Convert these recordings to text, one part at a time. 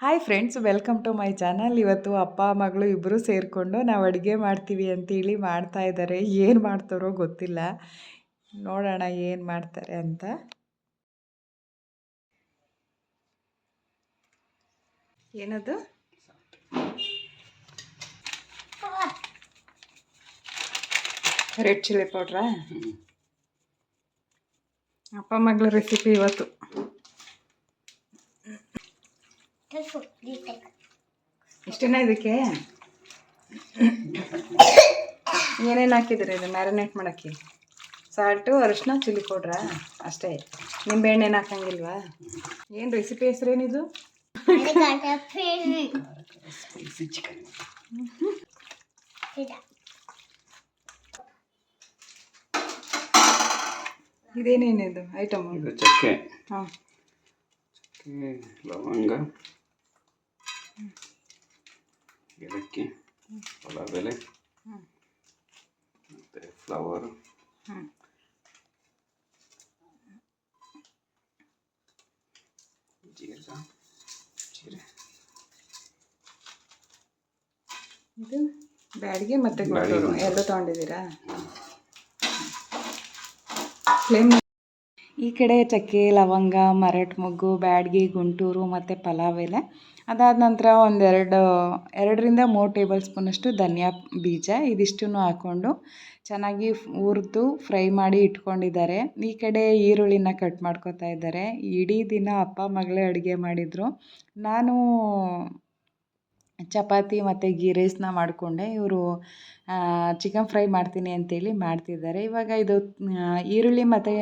Hi friends welcome to my channel ಇವತ್ತು ಅಪ್ಪ ಮಗಳು ಇಬ್ಬರು ಸೇರಿಕೊಂಡು ನಾವು ಅಡುಗೆ ಮಾಡ್ತೀವಿ ಅಂತೇಳಿ ಮಾಡ್ತಾ ಇದ್ದಾರೆ ಏನು ಮಾಡ್ತಾರೋ ಗೊತ್ತಿಲ್ಲ. ನೋಡೋಣ ಏನು ಮಾಡ್ತಾರೆ ಅಂತ. ಏನದು? ರೆಡ್ ಚಿಲ್ಲಿ ಪೌಡ್ರಾ ಅಪ್ಪ ಮಗಳ ರೆಸಿಪಿ ಇವತ್ತು. ಇಷ್ಟೇನಾ ಇದಕ್ಕೆ? ಏನೇನು ಹಾಕಿದ್ರಿ ಇದು ಮ್ಯಾರಿನೇಟ್ ಮಾಡೋಕ್ಕೆ? ಸಾಲ್ಟು ಅರಿಶಿನ ಚಿಲ್ಲಿ ಪೌಡ್ರಾ ಅಷ್ಟೇ. ನಿಂಬೆಹಣ್ಣೇನು ಹಾಕಂಗಿಲ್ವಾ? ಏನು ರೆಸಿಪಿ ಹೆಸ್ರೇನಿದು ಇದೇನೇನಿದು ಐಟಮ್ ಚಕ್ಕೆ. ಹಾಂ. ಲವಂಗ. ಏಲಕ್ಕಿ ಪಲಾವ್ ಎಲೆ ಫ್ಲವರ್ ಮತ್ತು ಫ್ಲವರು ಹ್ಞೂ ಜೀರೆ. ಇದು ಬ್ಯಾಡಿಗೆ ಮತ್ತು ಗುಂಟೂರು ಎರಡು ತೊಗೊಂಡಿದ್ದೀರಾ? ಫ್ಲೇಮ್ ಈ ಕಡೆ ಚಕ್ಕೆ ಲವಂಗ ಮರಟ್ ಮೊಗ್ಗು ಬ್ಯಾಡ್ಗೆ ಗುಂಟೂರು ಮತ್ತು ಪಲಾವ್ ಎಲೆ ಅದಾದ ನಂತರ ಒಂದೆರಡು, ಎರಡರಿಂದ ಮೂರು ಟೇಬಲ್ ಸ್ಪೂನಷ್ಟು ಧನಿಯಾ ಬೀಜ ಇದಿಷ್ಟನ್ನು ಹಾಕ್ಕೊಂಡು ಚೆನ್ನಾಗಿ ಹುರಿದು ಫ್ರೈ ಮಾಡಿ ಇಟ್ಕೊಂಡಿದ್ದಾರೆ. ಈ ಕಡೆ ಈರುಳ್ಳಿನ ಕಟ್ ಮಾಡ್ಕೊತಾ ಇದ್ದಾರೆ. ಇಡೀ ದಿನ ಅಪ್ಪ ಮಗಳೇ ಅಡುಗೆ ಮಾಡಿದರು. ನಾನು ಚಪಾತಿ ಮತ್ತು ಗೀ ರೈಸ್ನ ಮಾಡಿಕೊಂಡೆ. ಇವರು ಚಿಕನ್ ಫ್ರೈ ಮಾಡ್ತೀನಿ ಅಂತೇಳಿ ಮಾಡ್ತಿದ್ದಾರೆ. ಇವಾಗ ಇದು ಈರುಳ್ಳಿ ಮತ್ತು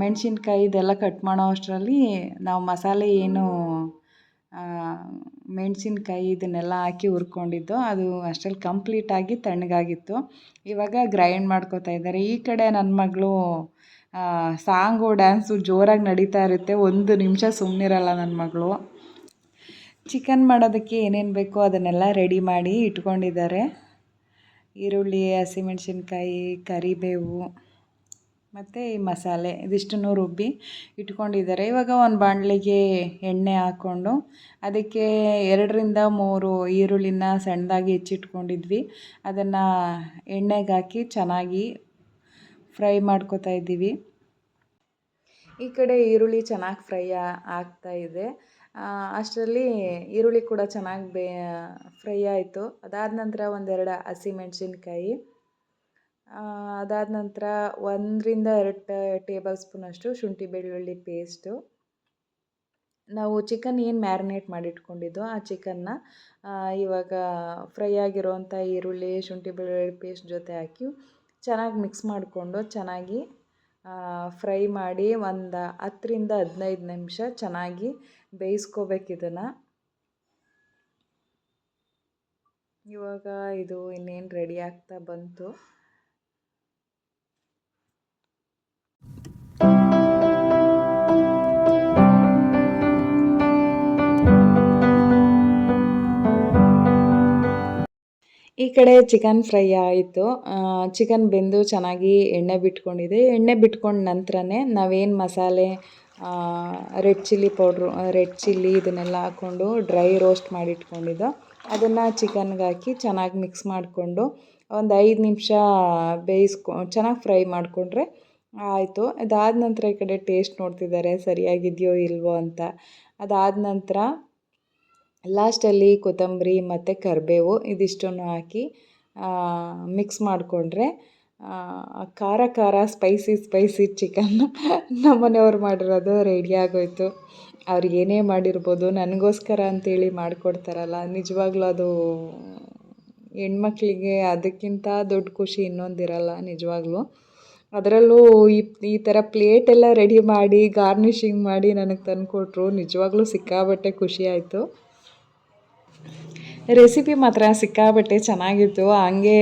ಮೆಣಸಿನ್ಕಾಯಿ ಇದೆಲ್ಲ ಕಟ್ ಮಾಡೋ ಅಷ್ಟರಲ್ಲಿ ನಾವು ಮಸಾಲೆ ಏನು ಮೆಣಸಿನ್ಕಾಯಿ ಇದನ್ನೆಲ್ಲ ಹಾಕಿ ಹುರ್ಕೊಂಡಿದ್ದು, ಅದು ಅಷ್ಟ್ರಲ್ಲಿ ಕಂಪ್ಲೀಟಾಗಿ ತಣ್ಣಗಾಗಿತ್ತು. ಇವಾಗ ಗ್ರೈಂಡ್ ಮಾಡ್ಕೋತಾ ಇದ್ದಾರೆ. ಈ ಕಡೆ ನನ್ನ ಮಗಳು ಸಾಂಗು ಡ್ಯಾನ್ಸು ಜೋರಾಗಿ ನಡೀತಾ ಇರುತ್ತೆ. ಒಂದು ನಿಮಿಷ ಸುಮ್ಮನಿರಲ್ಲ ನನ್ನ ಮಗಳು. ಚಿಕನ್ ಮಾಡೋದಕ್ಕೆ ಏನೇನು ಬೇಕೋ ಅದನ್ನೆಲ್ಲ ರೆಡಿ ಮಾಡಿ ಇಟ್ಕೊಂಡಿದ್ದಾರೆ. ಈರುಳ್ಳಿ, ಹಸಿಮೆಣ್ಸಿನ್ಕಾಯಿ, ಕರಿಬೇವು. ಮತ್ತು ಈ ಮಸಾಲೆ ಇದಿಷ್ಟನ್ನು ರುಬ್ಬಿ ಇಟ್ಕೊಂಡಿದ್ದಾರೆ. ಇವಾಗ ಒಂದು ಬಾಣಲಿಗೆ ಎಣ್ಣೆ ಹಾಕ್ಕೊಂಡು ಅದಕ್ಕೆ ಎರಡರಿಂದ ಮೂರು ಈರುಳ್ಳಿನ ಸಣ್ಣದಾಗಿ ಹೆಚ್ಚಿಟ್ಕೊಂಡಿದ್ವಿ. ಅದನ್ನು ಎಣ್ಣೆಗೆ ಹಾಕಿ ಚೆನ್ನಾಗಿ ಫ್ರೈ ಮಾಡ್ಕೊತಾ ಇದ್ದೀವಿ. ಈ ಕಡೆ ಈರುಳ್ಳಿ ಚೆನ್ನಾಗಿ ಫ್ರೈ ಆಗ್ತಾ ಇದೆ. ಅಷ್ಟರಲ್ಲಿ ಈರುಳ್ಳಿ ಕೂಡ ಚೆನ್ನಾಗಿ ಬೇ, ಫ್ರೈ ಆಯಿತು. ಅದಾದ ನಂತರ ಒಂದೆರಡು ಹಸಿಮೆಣ್ಸಿನ್ಕಾಯಿ ಅದಾದ ನಂತರ ಒಂದರಿಂದ ಎರಡು ಟೇಬಲ್ ಸ್ಪೂನಷ್ಟು ಶುಂಠಿ, ಬೆಳ್ಳುಳ್ಳಿ ಪೇಸ್ಟು. ನಾವು ಚಿಕನ್ ಏನು ಮ್ಯಾರಿನೇಟ್ ಮಾಡಿಟ್ಕೊಂಡಿದ್ದೋ ಆ ಚಿಕನ್ನ ಇವಾಗ ಫ್ರೈ ಆಗಿರೋವಂಥ ಈರುಳ್ಳಿ, ಶುಂಠಿ, ಬೆಳ್ಳುಳ್ಳಿ ಪೇಸ್ಟ್ ಜೊತೆ ಹಾಕಿ ಚೆನ್ನಾಗಿ ಮಿಕ್ಸ್ ಮಾಡಿಕೊಂಡು ಚೆನ್ನಾಗಿ ಫ್ರೈ ಮಾಡಿ ಒಂದು ಹತ್ತರಿಂದ ಹದಿನೈದು ನಿಮಿಷ ಚೆನ್ನಾಗಿ ಬೇಯಿಸ್ಕೋಬೇಕು ಇದನ್ನು. ಇವಾಗ ಇದು ಇನ್ನೇನು ರೆಡಿ ಆಗ್ತಾ ಬಂತು. ಕಡೆ ಚಿಕನ್ ಫ್ರೈ ಆಯಿತು. ಚಿಕನ್ ಬೆಂದು ಚೆನ್ನಾಗಿ ಎಣ್ಣೆ ಬಿಟ್ಕೊಂಡಿದೆ. ಎಣ್ಣೆ ಬಿಟ್ಕೊಂಡ ನಂತರನೇ ನಾವೇನು ಮಸಾಲೆ red chilli powder red chilli ಇದನ್ನೆಲ್ಲ ಹಾಕ್ಕೊಂಡು ಡ್ರೈ ರೋಸ್ಟ್ ಮಾಡಿಟ್ಕೊಂಡಿದ್ದೋ. ಅದನ್ನು ಚಿಕನ್ಗೆ ಹಾಕಿ ಚೆನ್ನಾಗಿ ಮಿಕ್ಸ್ ಮಾಡಿಕೊಂಡು ಒಂದು ಐದು ನಿಮಿಷ ಬೇಯಿಸ್ಕೊ, ಚೆನ್ನಾಗಿ ಫ್ರೈ ಮಾಡಿಕೊಂಡ್ರೆ ಆಯಿತು. ಅದಾದ ನಂತರ ಈ ಕಡೆ ಟೇಸ್ಟ್ ನೋಡ್ತಿದ್ದಾರೆ ಸರಿಯಾಗಿದೆಯೋ ಇಲ್ವೋ ಅಂತ. ಅದಾದ ನಂತರ ಲಾಸ್ಟಲ್ಲಿ ಕೊತ್ತಂಬರಿ ಮತ್ತು ಕರಿಬೇವು ಇದಿಷ್ಟನ್ನು ಹಾಕಿ ಮಿಕ್ಸ್ ಮಾಡಿಕೊಂಡ್ರೆ ಖಾರ ಖಾರ ಸ್ಪೈಸಿ ಸ್ಪೈಸಿ ಚಿಕನ್ ನಮ್ಮನೆಯವ್ರು ಮಾಡಿರೋದು ರೆಡಿ ಆಗೋಯ್ತು. ಅವ್ರು ಏನೇ ಮಾಡಿರ್ಬೋದು ನನಗೋಸ್ಕರ ಅಂತೇಳಿ ಮಾಡಿಕೊಡ್ತಾರಲ್ಲ, ನಿಜವಾಗ್ಲೂ ಅದು ಹೆಣ್ಮಕ್ಳಿಗೆ ಅದಕ್ಕಿಂತ ದೊಡ್ಡ ಖುಷಿ ಇನ್ನೊಂದಿರಲ್ಲ ನಿಜವಾಗ್ಲೂ. ಅದರಲ್ಲೂ ಈ ಈ ಥರ ಪ್ಲೇಟೆಲ್ಲ ರೆಡಿ ಮಾಡಿ ಗಾರ್ನಿಷಿಂಗ್ ಮಾಡಿ ನನಗೆ ತಂದುಕೊಟ್ರು, ನಿಜವಾಗ್ಲೂ ಸಿಕ್ಕಾಪಟ್ಟೆ ಖುಷಿ ಆಯಿತು. ರೆಸಿಪಿ ಮಾತ್ರ ಸಿಕ್ಕಾಪಟ್ಟೆ ಚೆನ್ನಾಗಿತ್ತು. ಹಂಗೆ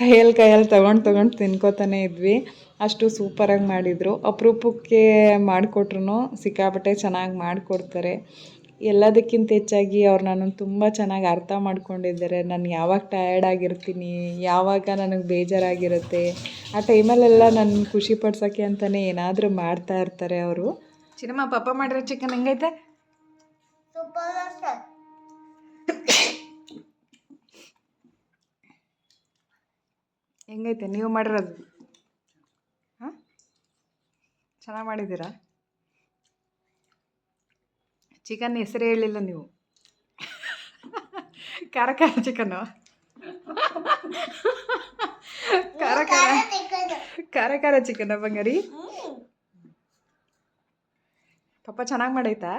ಕೈಯಲ್ಲಿ ಕೈಯಲ್ಲಿ ತೊಗೊಂಡು ತೊಗೊಂಡು ತಿನ್ಕೋತಾನೆ ಇದ್ವಿ. ಅಷ್ಟು ಸೂಪರಾಗಿ ಮಾಡಿದರು. ಅಪರೂಪಕ್ಕೆ ಮಾಡಿಕೊಟ್ರು ಸಿಕ್ಕಾಪಟ್ಟೆ ಚೆನ್ನಾಗಿ ಮಾಡಿಕೊಡ್ತಾರೆ. ಎಲ್ಲದಕ್ಕಿಂತ ಹೆಚ್ಚಾಗಿ ಅವ್ರು ನನ್ನನ್ನು ತುಂಬ ಚೆನ್ನಾಗಿ ಅರ್ಥ ಮಾಡ್ಕೊಂಡಿದ್ದಾರೆ. ನಾನು ಯಾವಾಗ ಟಯರ್ಡ್ ಆಗಿರ್ತೀನಿ ಯಾವಾಗ ನನಗೆ ಬೇಜಾರಾಗಿರುತ್ತೆ ಆ ಟೈಮಲ್ಲೆಲ್ಲ ನನ್ನ ಖುಷಿ ಪಡ್ಸೋಕ್ಕೆ ಅಂತಲೇ ಏನಾದರೂ ಮಾಡ್ತಾ ಇರ್ತಾರೆ ಅವರು. ಚಿನ್ನಮ್ಮ ಪಾಪ ಮಾಡಿರೋ ಚಿಕನ್ ಹೆಂಗೈತೆ? ಹೆಂಗೈತೆ? ನೀವು ಮಾಡಿರೋದು. ಹಾಂ? ಚೆನ್ನಾಗಿ ಮಾಡಿದ್ದೀರಾ? ಚಿಕನ್ ಹೆಸರು ಹೇಳಿಲ್ಲ ನೀವು. ಖಾರ ಖಾರ ಚಿಕನ್ನು ಖಾರ ಖಾರ. ಖಾರ ಖಾರ ಚಿಕನ್ ಬಂಗಾರಿ. ಪಪ್ಪ ಚೆನ್ನಾಗಿ ಮಾಡೈತಾ?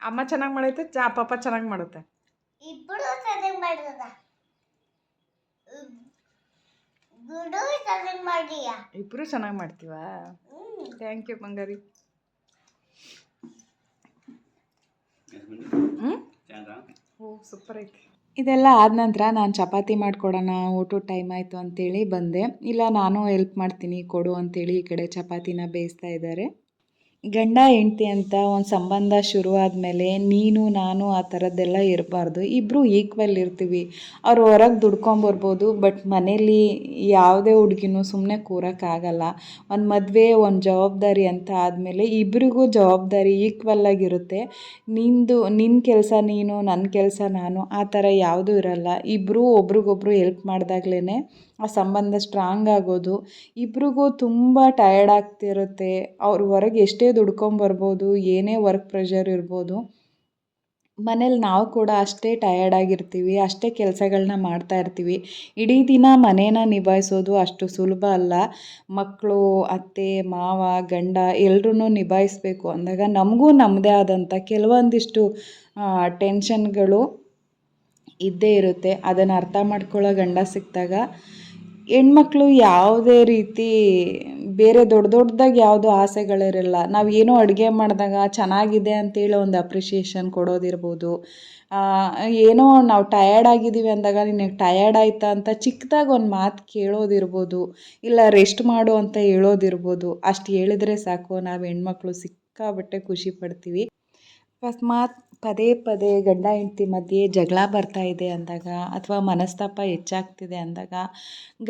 ಅಮ್ಮ ಚೆನ್ನಾಗಿ ಮಾಡೈತೆ? ಚಾ ಪಪ್ಪ ಚೆನ್ನಾಗಿ ಮಾಡುತ್ತೆ. ఇప్పుడు చదివి పడుతుందా గుడు చదివి పడియా ಇಬ್ಬರು ಚೆನ್ನಾಗಿ ಮಾಡ್ತೀವಾ ಥ್ಯಾಂಕ್ ಯು ಬಂಗಾರಿ ಹ್ಞೂ ಓ ಸೂಪರ್ ಐತಿ ಇದೆಲ್ಲ ಆದ ನಂತರ ನಾನು ಚಪಾತಿ ಮಾಡ್ಕೊಡೋಣ ಊಟದ ಟೈಮ್ ಆಯಿತು ಅಂತೇಳಿ ಬಂದೆ ಇಲ್ಲ ನಾನು ಹೆಲ್ಪ್ ಮಾಡ್ತೀನಿ ಕೊಡು ಅಂತೇಳಿ ಈ ಕಡೆ ಚಪಾತಿನ ಬೇಯಿಸ್ತಾ ಇದ್ದಾರೆ ಗಂಡ ಹೆಂಡ್ತಿ ಅಂತ ಒಂದು ಸಂಬಂಧ ಶುರು ಆದಮೇಲೆ ನೀನು, ನಾನು ಆ ಥರದ್ದೆಲ್ಲ ಇರಬಾರ್ದು. ಇಬ್ಬರು ಈಕ್ವಲ್ ಇರ್ತೀವಿ. ಅವ್ರು ಹೊರಗೆ ದುಡ್ಕೊಂಬರ್ಬೋದು ಬಟ್ ಮನೇಲಿ ಯಾವುದೇ ಹುಡುಗಿನೂ ಸುಮ್ಮನೆ ಕೂರೋಕ್ಕಾಗಲ್ಲ ಒಂದು ಮದುವೆ, ಒಂದು ಜವಾಬ್ದಾರಿ ಅಂತ ಆದಮೇಲೆ ಇಬ್ಬರಿಗೂ ಜವಾಬ್ದಾರಿ ಈಕ್ವಲ್ ಆಗಿರುತ್ತೆ. ನಿಂದು ನಿನ್ನ ಕೆಲಸ ನೀನು ನನ್ನ ಕೆಲಸ ನಾನು, ಆ ಥರ ಯಾವುದೂ ಇರಲ್ಲ. ಇಬ್ಬರೂ ಒಬ್ರಿಗೊಬ್ರು ಹೆಲ್ಪ್ ಮಾಡಿದಾಗ್ಲೇ ಆ ಸಂಬಂಧ ಸ್ಟ್ರಾಂಗ್ ಆಗೋದು. ಇಬ್ರಿಗೂ ತುಂಬ ಟಯರ್ಡ್ ಆಗ್ತಿರುತ್ತೆ. ಅವ್ರು ಹೊರಗೆ ಎಷ್ಟೇ ದುಡ್ಕೊಂಬರ್ಬೋದು, ಏನೇ ವರ್ಕ್ ಪ್ರೆಷರ್ ಇರ್ಬೋದು, ಮನೇಲಿ ನಾವು ಕೂಡ ಅಷ್ಟೇ ಟಯರ್ಡ್ ಆಗಿರ್ತೀವಿ, ಅಷ್ಟೇ ಕೆಲಸಗಳನ್ನ ಮಾಡ್ತಾ ಇರ್ತೀವಿ. ಇಡೀ ದಿನ ಮನೇನ ನಿಭಾಯಿಸೋದು ಅಷ್ಟು ಸುಲಭ ಅಲ್ಲ. ಮಕ್ಕಳು ಅತ್ತೆ, ಮಾವ, ಗಂಡ ಎಲ್ಲರೂ ನಿಭಾಯಿಸ್ಬೇಕು. ಅಂದಾಗ ನಮಗೂ ನಮ್ಮದೇ ಆದಂಥ ಕೆಲವೊಂದಿಷ್ಟು ಟೆನ್ಷನ್ಗಳು ಇದ್ದೇ ಇರುತ್ತೆ. ಅದನ್ನು ಅರ್ಥ ಮಾಡ್ಕೊಳ್ಳೋ ಗಂಡ ಸಿಕ್ಕಿದಾಗ ಹೆಣ್ಮಕ್ಳು ಯಾವುದೇ ರೀತಿ ಬೇರೆ ದೊಡ್ಡ ದೊಡ್ಡದಾಗಿ ಯಾವುದೂ ಆಸೆಗಳಿರಲ್ಲ. ನಾವು ಏನೋ ಅಡುಗೆ ಮಾಡಿದಾಗ ಚೆನ್ನಾಗಿದೆ ಅಂತೇಳಿ ಒಂದು ಅಪ್ರಿಷಿಯೇಷನ್ ಕೊಡೋದಿರ್ಬೋದು. ಏನೋ ನಾವು ಟಯರ್ಡ್ ಆಗಿದ್ದೀವಿ ಅಂದಾಗ ನಿನಗೆ ಟಯರ್ಡ್ ಆಯ್ತಾ ಅಂತ ಚಿಕ್ಕದಾಗಿ ಒಂದು ಮಾತು ಕೇಳೋದಿರ್ಬೋದು. ಇಲ್ಲ ರೆಸ್ಟ್ ಮಾಡು ಅಂತ ಹೇಳೋದಿರ್ಬೋದು. ಅಷ್ಟು ಹೇಳಿದ್ರೆ ಸಾಕು. ನಾವು ಹೆಣ್ಮಕ್ಳು ಸಿಕ್ಕಾಬಟ್ಟೆ ಖುಷಿ ಪಡ್ತೀವಿ. ಅಕಸ್ಮಾತ್ ಪದೇ ಪದೇ ಗಂಡ ಹೆಂಡ್ತಿ ಮಧ್ಯೆ ಜಗಳ ಬರ್ತಾ ಇದೆ ಅಂದಾಗ ಅಥವಾ ಮನಸ್ತಾಪ ಹೆಚ್ಚಾಗ್ತಿದೆ ಅಂದಾಗ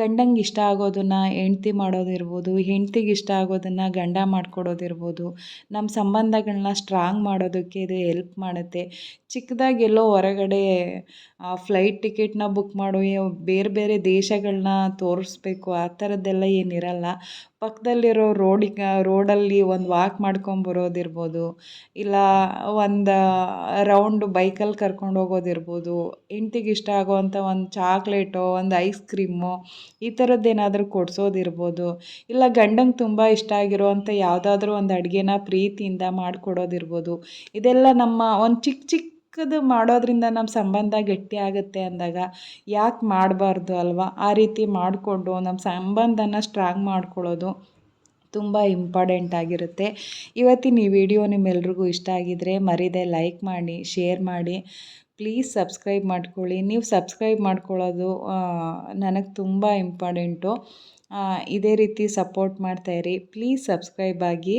ಗಂಡಂಗೆ ಇಷ್ಟ ಆಗೋದನ್ನು ಹೆಂಡ್ತಿ ಮಾಡೋದಿರ್ಬೋದು, ಹೆಂಡ್ತಿಗೆ ಇಷ್ಟ ಆಗೋದನ್ನು ಗಂಡ ಮಾಡಿಕೊಡೋದಿರ್ಬೋದು ನಮ್ಮ ಸಂಬಂಧಗಳನ್ನ ಸ್ಟ್ರಾಂಗ್ ಮಾಡೋದಕ್ಕೆ ಇದು ಹೆಲ್ಪ್ ಮಾಡುತ್ತೆ. ಚಿಕ್ಕದಾಗಿ ಎಲ್ಲೋ ಹೊರಗಡೆ ಫ್ಲೈಟ್ ಟಿಕೆಟ್ನ ಬುಕ್ ಮಾಡೋ ಬೇರೆ ಬೇರೆ ದೇಶಗಳನ್ನ ತೋರಿಸ್ಬೇಕು, ಆ ಥರದ್ದೆಲ್ಲ ಏನಿರಲ್ಲ. ಪಕ್ಕದಲ್ಲಿರೋ ರೋಡಿಗೆ, ರೋಡಲ್ಲಿ ಒಂದು ವಾಕ್ ಮಾಡ್ಕೊಂಬರೋದಿರ್ಬೋದು ಇಲ್ಲ ಒಂದು ರೌಂಡ್ ಬೈಕಲ್ಲಿ ಕರ್ಕೊಂಡು ಹೋಗೋದಿರ್ಬೋದು ಹೆಂಡ್ತಿಗೆ ಇಷ್ಟ ಆಗೋವಂಥ ಒಂದು ಚಾಕ್ಲೇಟೋ, ಒಂದು ಐಸ್ ಕ್ರೀಮು ಈ ಥರದ್ದೇನಾದರೂ ಕೊಡಿಸೋದಿರ್ಬೋದು ಇಲ್ಲ ಗಂಡಂಗೆ ತುಂಬ ಇಷ್ಟ ಆಗಿರೋವಂಥ ಯಾವುದಾದ್ರೂ ಒಂದು ಅಡುಗೆನ ಪ್ರೀತಿಯಿಂದ ಮಾಡಿಕೊಡೋದಿರ್ಬೋದು ಇದೆಲ್ಲ ನಮ್ಮ ಒಂದು ಚಿಕ್ಕ ಚಿಕ್ಕದು ಮಾಡೋದ್ರಿಂದ ನಮ್ಮ ಸಂಬಂಧ ಗಟ್ಟಿ ಆಗುತ್ತೆ ಅಂದಾಗ ಯಾಕೆ ಮಾಡಬಾರ್ದು ಅಲ್ವಾ? ಆ ರೀತಿ ಮಾಡಿಕೊಂಡು ನಮ್ಮ ಸಂಬಂಧನ ಸ್ಟ್ರಾಂಗ್ ಮಾಡ್ಕೊಳ್ಳೋದು ತುಂಬ ಇಂಪಾರ್ಟೆಂಟ್ ಆಗಿರುತ್ತೆ. ಇವತ್ತಿನ ಈ ವಿಡಿಯೋ ನಿಮ್ಮೆಲ್ರಿಗೂ ಇಷ್ಟ ಆಗಿದ್ದರೆ ಮರಿದೆ ಲೈಕ್ ಮಾಡಿ, ಶೇರ್ ಮಾಡಿ. ಪ್ಲೀಸ್ ಸಬ್ಸ್ಕ್ರೈಬ್ ಮಾಡ್ಕೊಳ್ಳಿ. ನೀವು ಸಬ್ಸ್ಕ್ರೈಬ್ ಮಾಡ್ಕೊಳ್ಳೋದು ನನಗೆ ತುಂಬ ಇಂಪಾರ್ಟೆಂಟು. ಇದೇ ರೀತಿ ಸಪೋರ್ಟ್ ಮಾಡ್ತಾಯಿರಿ ಪ್ಲೀಸ್ ಸಬ್ಸ್ಕ್ರೈಬ್ ಆಗಿ.